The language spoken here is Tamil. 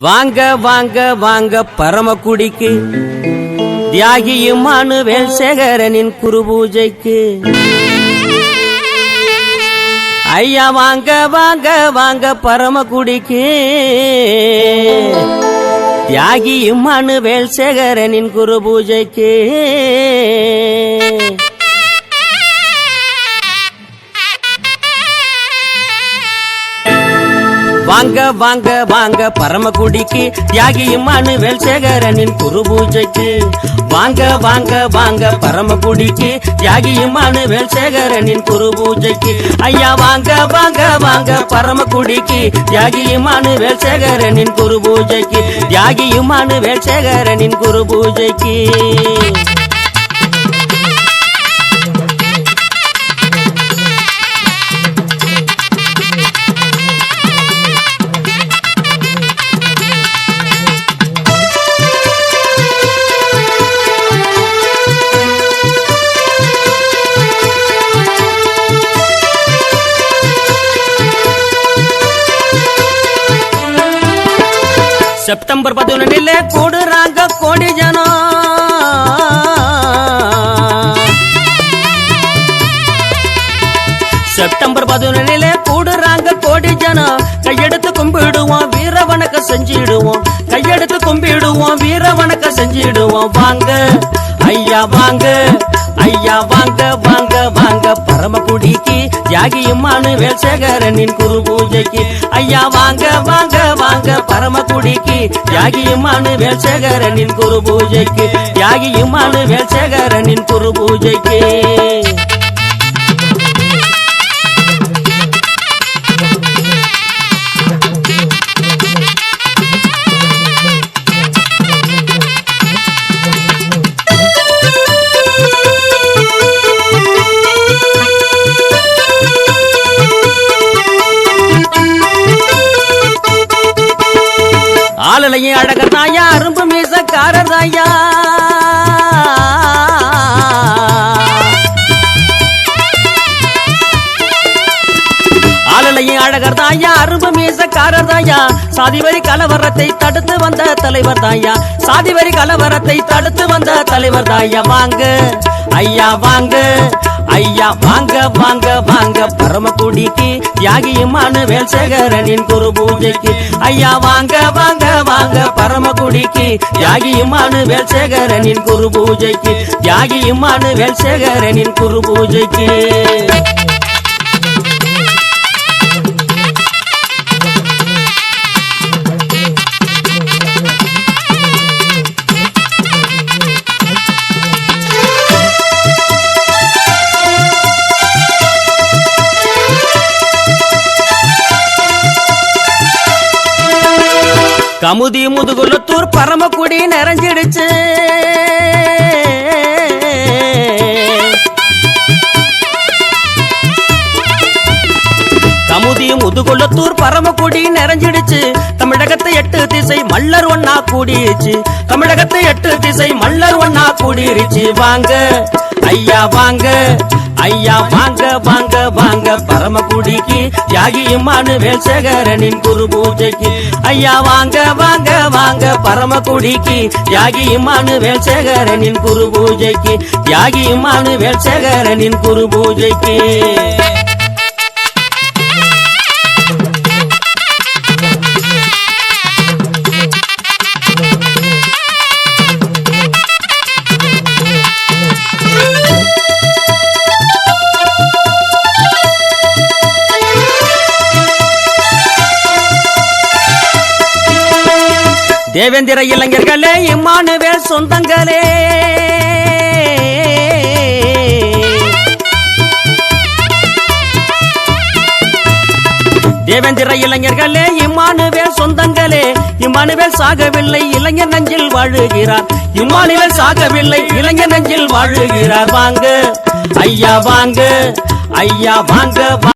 வாங்க வாங்க வாங்க பரமக்குடிக்கு. தியாகியுமானு வேல்சேகரனின் குரு பூஜைக்கு ஐயா வாங்க வாங்க வாங்க பரமக்குடிக்கு. தியாகியுமானு வேல்சேகரனின் குரு பூஜைக்கு வாங்க வாங்க வாங்க பரமக்குடிக்கு தியாகியுமானு வேல்சேகரனின் குரு பூஜைக்கு. வாங்க வாங்க வாங்க பரமக்குடிக்கு தியாகியுமானு வேல்சேகரனின் குரு பூஜைக்கு. ஐயா வாங்க வாங்க வாங்க பரமக்குடிக்கு தியாகியுமானு வேல்சேகரனின் குரு பூஜைக்கு. தியாகியுமானு வேல்சேகரனின் குரு பூஜைக்கு. செப்டம்பர் பதினொன்னில் கூடுறாங்க கோடி ஜனம் செப்டம்பர் பதினொன்னில் கூடுறாங்க கோடி ஜனம் கையெடுத்து கும்பிடுவோம் வீர வணக்கம் செஞ்சிடுவோம். கையெடுத்து கும்பிடுவோம் வீர வணக்கம் செஞ்சிடுவோம். வாங்க ஐயா வாங்க ஐயா வாங்க வாங்க. தியாகியுமானு வேல்சேகரனின் குரு பூஜைக்கு. ஐயா வாங்க வாங்க வாங்க பரமக்குடிக்கு. தியாகியுமானு வேல்சேகரனின் குரு பூஜைக்கு. தியாகியுமானு வேல்சேகரனின் குரு பூஜைக்கு. ஆளலையும் அழகர் அரும்பு மீசக்காரதாயா ஆளலையும் அழகர் தாயா அரும்பு மீசக்காரர் தாயா சாதிவரி கலவரத்தை தடுத்து வந்த தலைவர் தாயா சாதிவரி கலவரத்தை தடுத்து வந்த தலைவர் தாயா வாங்க ஐயா வாங்க ஐயா வாங்க வாங்க வாங்க. பரமக்குடிக்கு தியாகியுமான வேல்சேகரனின் குரு பூஜைக்கு. ஐயா வாங்க வாங்க வாங்க. பரமக்குடிக்கு தியாகியுமான வேல்சேகரனின் குரு பூஜைக்கு. தியாகியுமான வேல்சேகரனின் குரு பூஜைக்கு. கமுதி முதுகுலத்தூர் பரமக்குடி நிறைஞ்சிடுச்சு. கமுதி முதுகுலத்தூர் பரமக்குடி நிறைஞ்சிடுச்சு. தமிழகத்தை எட்டு திசை மல்லர் ஒன்னா கூடிருச்சு. தமிழகத்தை எட்டு திசை மல்லர் ஒன்னா கூடிருச்சு. வாங்க ஐயா வாங்க ஐயா வாங்க வாங்க வாங்க பரமக்குடிக்கு தியாகியுமானு வேல்சேகரனின் குரு பூஜைக்கு. ஐயா வாங்க வாங்க வாங்க பரமக்குடிக்கு தியாகியுமானு வேல்சேகரனின் குரு பூஜைக்கு. தியாகியுமானு வேல்சேகரனின் குரு பூஜைக்கு. தேவேந்திர இளைஞர்களே இம்மானுவே சொந்தங்களே. தேவேந்திர இளைஞர்களே இம்மானுவேல் சொந்தங்களே. இம்மானுவேல் சாகவில்லை இளைஞர் நஞ்சில் வாழுகிறார். இம்மானுவேல் சாகவில்லை இளைஞர் நஞ்சில் வாழுகிறார். வாங்க ஐயா வாங்க ஐயா வாங்க